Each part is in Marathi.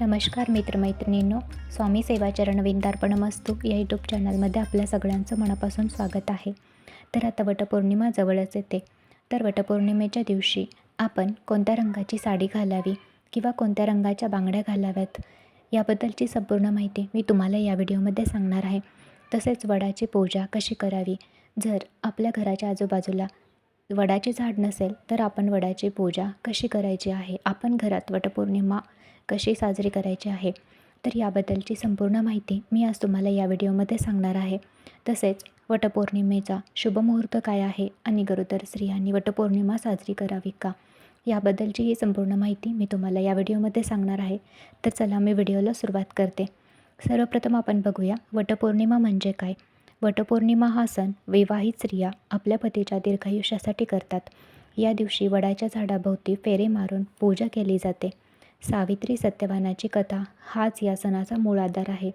नमस्कार मित्रमैत्रिणींनो स्वामी सेवाचरण विंदार्पणमस्तू. या यूट्यूब चॅनलमध्ये आपल्या सगळ्यांचं मनापासून स्वागत आहे. तर आता वटपौर्णिमा जवळच येते. तर वटपौर्णिमेच्या दिवशी आपण कोणत्या रंगाची साडी घालावी किंवा कोणत्या रंगाच्या बांगड्या घालाव्यात याबद्दलची संपूर्ण माहिती मी तुम्हाला या व्हिडिओमध्ये सांगणार आहे. तसेच वडाची पूजा कशी करावी? जर आपल्या घराच्या आजूबाजूला वडाचे झाड नसेल तर आपण वडाची पूजा कशी करायची आहे? आपण घरात वटपौर्णिमा कशी साजरी करायची आहे? तर याबद्दलची संपूर्ण माहिती मी आज तुम्हाला या व्हिडिओमध्ये सांगणार आहे. तसेच वटपौर्णिमेचा शुभमुहूर्त काय आहे आणि गरोदर स्त्रियांनी वटपौर्णिमा साजरी करावी का? याबद्दलची ही संपूर्ण माहिती मी तुम्हाला या व्हिडिओमध्ये सांगणार आहे. तर चला मी व्हिडिओला सुरुवात करते. सर्वप्रथम आपण बघूया वटपौर्णिमा म्हणजे काय? वटपौर्णिमा हा सण विवाहित स्त्रिया आपल्या पतीच्या दीर्घायुष्यासाठी करतात. या दिवशी वडाच्या झाडाभोवती फेरे मारून पूजा केली जाते. सावित्री सत्यवानाची कथा हाच या सणाचा मूळ आधार आहे.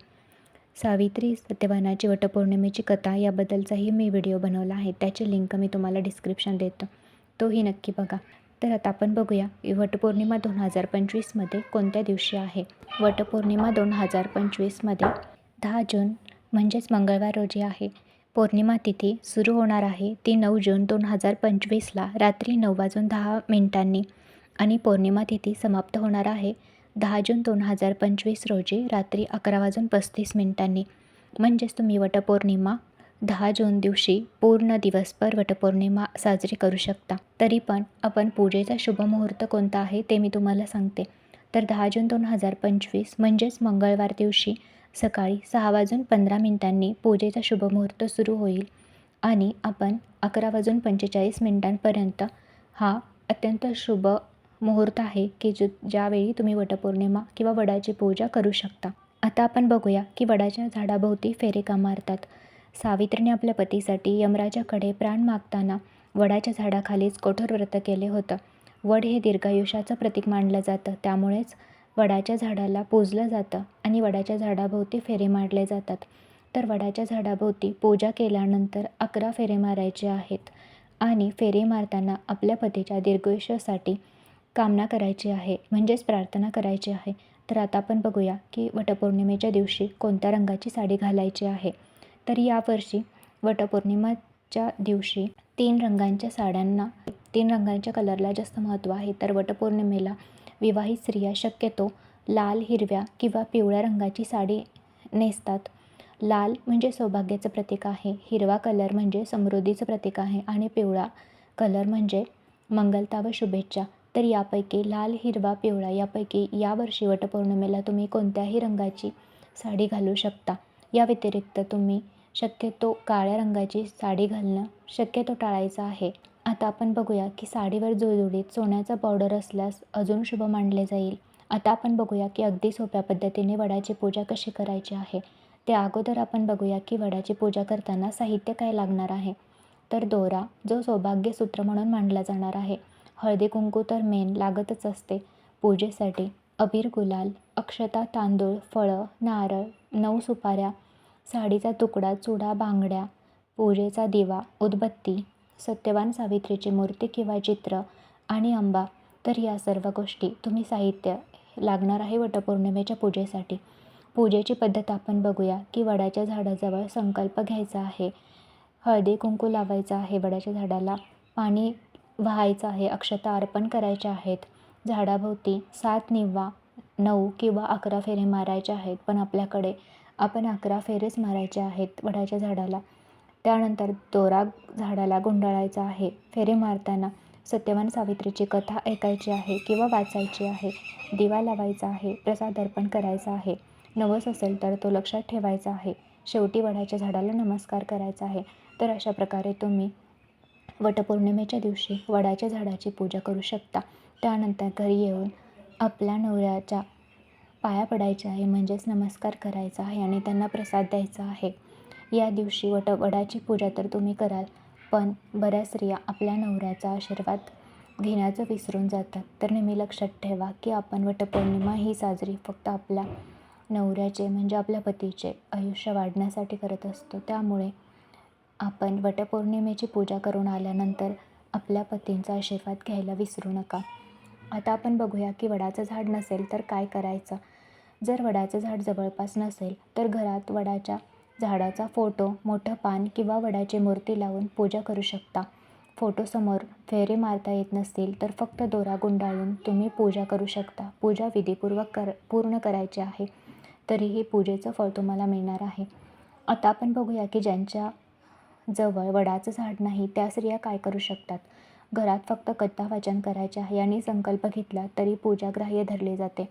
सावित्री सत्यवानाची वटपौर्णिमेची कथा याबद्दलचाही मी व्हिडिओ बनवला आहे. त्याची लिंक मी तुम्हाला डिस्क्रिप्शन देतो. तोही नक्की बघा. तर आता आपण बघूया वटपौर्णिमा दोन हजार पंचवीसमध्ये कोणत्या दिवशी आहे? वटपौर्णिमा दोन हजार पंचवीसमध्ये दहा जून म्हणजेच मंगळवार रोजी आहे. पौर्णिमा तिथी सुरू होणार आहे. ती नऊ जून दोन हजार पंचवीसला रात्री नऊ वाजून दहा मिनिटांनी आणि पौर्णिमा तिथी समाप्त होणार आहे. दहा जून दोन हजार पंचवीस रोजी रात्री अकरा वाजून पस्तीस मिनिटांनी. म्हणजेच तुम्ही वटपौर्णिमा दहा जून दिवशी पूर्ण दिवसभर वटपौर्णिमा साजरी करू शकता. तरी पण आपण पूजेचा शुभमुहूर्त कोणता आहे ते मी तुम्हाला सांगते. तर दहा जून दोन हजार पंचवीस म्हणजेच मंगळवार दिवशी सकाळी सहा वाजून पंधरा मिनिटांनी पूजेचा शुभमुहूर्त सुरू होईल आणि आपण अकरा वाजून पंचेचाळीस मिनिटांपर्यंत हा अत्यंत शुभ मुहूर्त आहे की जो ज्यावेळी तुम्ही वटपौर्णिमा किंवा वडाची पूजा करू शकता. आता आपण बघूया की वडाच्या झाडाभोवती फेरेका मारतात. सावित्रीने आपल्या पतीसाठी यमराजाकडे प्राण मागताना वडाच्या झाडाखालीच कठोर व्रत केले होतं. वड हे दीर्घायुष्याचं प्रतीक मानलं जातं. त्यामुळेच वडाच्या झाडाला पूजलं जातं आणि वडाच्या झाडाभोवती फेरे मारले जातात. तर वडाच्या झाडाभोवती पूजा केल्यानंतर अकरा फेरे मारायचे आहेत आणि फेरे मारताना आपल्या पतीच्या दीर्घायुष्यासाठी कामना करायची आहे म्हणजेच प्रार्थना करायची आहे. तर आता आपण बघूया की वटपौर्णिमेच्या दिवशी कोणत्या रंगाची साडी घालायची आहे. तर यावर्षी वटपौर्णिमाच्या दिवशी तीन रंगांच्या साड्यांना तीन रंगांच्या कलरला जास्त महत्त्व आहे. तर वटपौर्णिमेला विवाहित स्त्रिया शक्यतो लाल हिरव्या किंवा पिवळ्या रंगाची साडी नेसतात. लाल म्हणजे सौभाग्याचं प्रतीक आहे हिरवा कलर म्हणजे समृद्धीचं प्रतीक आहे आणि पिवळा कलर म्हणजे मंगलता व शुभेच्छा. तर यापैकी लाल हिरवा पिवळा यापैकी यावर्षी वटपौर्णिमेला तुम्ही कोणत्याही रंगाची साडी घालू शकता. या व्यतिरिक्त तुम्ही शक्यतो काळ्या रंगाची साडी घालणं शक्यतो टाळायचं आहे. आता आपण बघूया की साडीवर जुळजुळीत सोन्याचा पावडर असल्यास अजून शुभ मानले जाईल. आता आपण बघूया की अगदी सोप्या पद्धतीने वडाची पूजा कशी करायची आहे. ते अगोदर आपण बघूया की वडाची पूजा करताना साहित्य काय लागणार आहे. तर दोरा जो सौभाग्यसूत्र म्हणून मानला जाणार आहे. हळदी कुंकू तर मेन लागतच असते. पूजेसाठी अबीर गुलाल अक्षता तांदूळ फळं नारळ नऊ सुपाऱ्या साडीचा तुकडा चुडा बांगड्या पूजेचा दिवा उदबत्ती सत्यवान सावित्रीची मूर्ती किंवा चित्र आणि आंबा. तर या सर्व गोष्टी तुम्ही साहित्य लागणार आहे वटपौर्णिमेच्या पूजेसाठी. पूजेची पद्धत आपण बघूया की वडाच्या झाडाजवळ संकल्प घ्यायचा आहे. हळदी कुंकू लावायचा आहे वडाच्या झाडाला. पाणी व्हायचं आहे अक्षता अर्पण करायच्या आहेत. झाडाभोवती सात निव्वा नऊ किंवा अकरा फेरे मारायचे आहेत पण आपल्याकडे आपण अकरा फेरेच मारायचे आहेत वडाच्या झाडाला. त्यानंतर दोरा झाडाला गुंडाळायचा आहे. फेरे मारताना सत्यवान सावित्रीची कथा ऐकायची आहे किंवा वाचायची आहे. दिवा लावायचा आहे प्रसाद अर्पण करायचा आहे. नवस असेल तर तो लक्षात ठेवायचा आहे. शेवटी वडाच्या झाडाला नमस्कार करायचा आहे. तर अशा प्रकारे तुम्ही वटपौर्णिमेच्या दिवशी वडाच्या झाडाची पूजा करू शकता. त्यानंतर घरी येऊन आपल्या नवऱ्याच्या पाया पडायचे आहे म्हणजेच नमस्कार करायचा आहे आणि त्यांना प्रसाद द्यायचा आहे. या दिवशी वट वडाची पूजा तर तुम्ही कराल पण बऱ्याच स्त्रिया आपल्या नवऱ्याचा आशीर्वाद घेण्याचं विसरून जातात. तर नेहमी लक्षात ठेवा की आपण वटपौर्णिमा ही साजरी फक्त आपल्या नवऱ्याचे म्हणजे आपल्या पतीचे आयुष्य वाढण्यासाठी करत असतो. त्यामुळे आपण वटपौर्णिमेची पूजा करून आल्यानंतर आपल्या पतींचा आशीर्वाद घ्यायला विसरू नका. आता आपण बघूया की वडाचं झाड नसेल तर काय करायचं? जर वडाचं झाड जवळपास नसेल तर घरात वडाच्या झाडाचा फोटो मोठं पान किंवा वडाची मूर्ती लावून पूजा करू शकता. फोटोसमोर फेरे मारता येत नसतील तर फक्त दोरा गुंडाळून तुम्ही पूजा करू शकता. पूजा विधीपूर्वक कर पूर्ण करायची आहे तरीही पूजेचं फळ तुम्हाला मिळणार आहे. आता आपण बघूया की ज्यांच्या जवळ वडाचं झाड नाही त्या स्त्रिया काय करू शकतात? घरात फक्त कथा वाचन करायचे आहे आणि संकल्प घेतला तरी पूजाग्राह्य धरले जाते.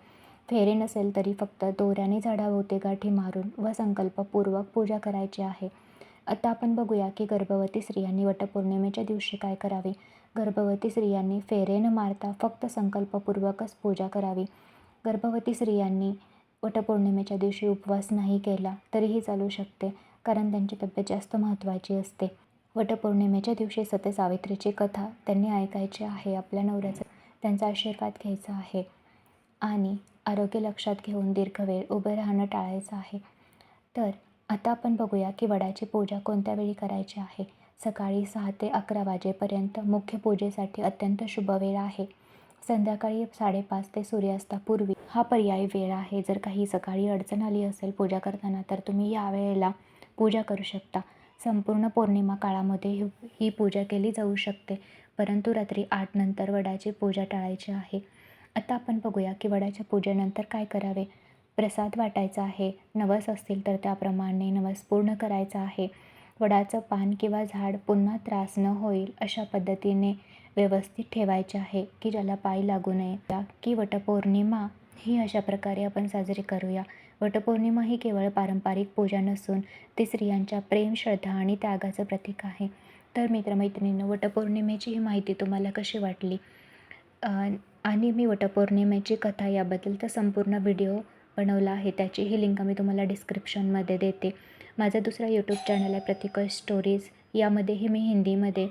फेरे नसेल तरी फक्त दोऱ्याने झाडाभोवती गाठी मारून व संकल्पपूर्वक पूजा करायची आहे. आता आपण बघूया की गर्भवती स्त्रियांनी वटपौर्णिमेच्या दिवशी काय करावे? गर्भवती स्त्रियांनी फेरे न मारता फक्त संकल्पपूर्वकच पूजा करावी. गर्भवती स्त्रियांनी वटपौर्णिमेच्या दिवशी उपवास नाही केला तरीही चालू शकते कारण त्यांची तब्येत जास्त महत्त्वाची असते. वटपौर्णिमेच्या दिवशी सत्य सावित्रीची कथा त्यांनी ऐकायची आहे आपल्या नवऱ्याचं. त्यांचा आशीर्वाद घ्यायचा आहे. आणि आरोग्य लक्षात घेऊन दीर्घ वेळ उभं राहणं टाळायचं आहे. तर आता आपण बघूया की वडाची पूजा कोणत्या वेळी करायची आहे? सकाळी सहा ते अकरा वाजेपर्यंत मुख्य पूजेसाठी अत्यंत शुभ वेळ आहे. संध्याकाळी साडेपाच ते सूर्यास्तापूर्वी हा पर्यायी वेळ आहे. जर काही सकाळी अडचण आली असेल पूजा करताना तर तुम्ही या वेळेला पूजा करू शकता. संपूर्ण पौर्णिमा काळामध्ये ही पूजा केली जाऊ शकते. परंतु रात्री आठ नंतर वडाची पूजा टाळायची आहे. आता आपण बघूया की वडाच्या पूजेनंतर काय करावे? प्रसाद वाटायचा आहे. नवस असतील तर त्याप्रमाणे नवस पूर्ण करायचा आहे. वडाचं पान किंवा झाड पुन्हा त्रास न होईल अशा पद्धतीने व्यवस्थित ठेवायचे आहे की ज्याला पाय लागू नये. की वटपौर्णिमा ही अशा प्रकारे आपण साजरी करूया. वटपौर्णिमा ही केवळ पारंपरिक पूजा नसून ती स्त्रियांच्या प्रेम श्रद्धा आणि त्यागाचं प्रतीक आहे. तर मित्रमैत्रिणींनो वटपौर्णिमेची ही माहिती तुम्हाला कशी वाटली? आणि मी वटपौर्णिमेची कथा याबद्दलचा संपूर्ण व्हिडिओ बनवला आहे. त्याचीही लिंक मी तुम्हाला डिस्क्रिप्शनमध्ये देते. माझा दुसरा यूट्यूब चॅनल आहे प्रतिकल स्टोरीज यामध्येही मी हिंदीमध्ये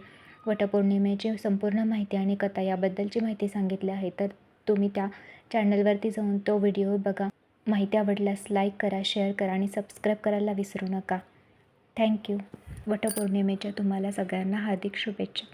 वटपौर्णिमेची संपूर्ण माहिती आणि कथा याबद्दलची माहिती सांगितली आहे. तर तुम्ही त्या चॅनलवरती जाऊन तो व्हिडिओ बघा. माहिती आवडल्यास लाईक करा शेअर करा आणि सबस्क्राईब करायला विसरू नका. थँक्यू वटपौर्णिमेच्या तुम्हाला सगळ्यांना हार्दिक शुभेच्छा.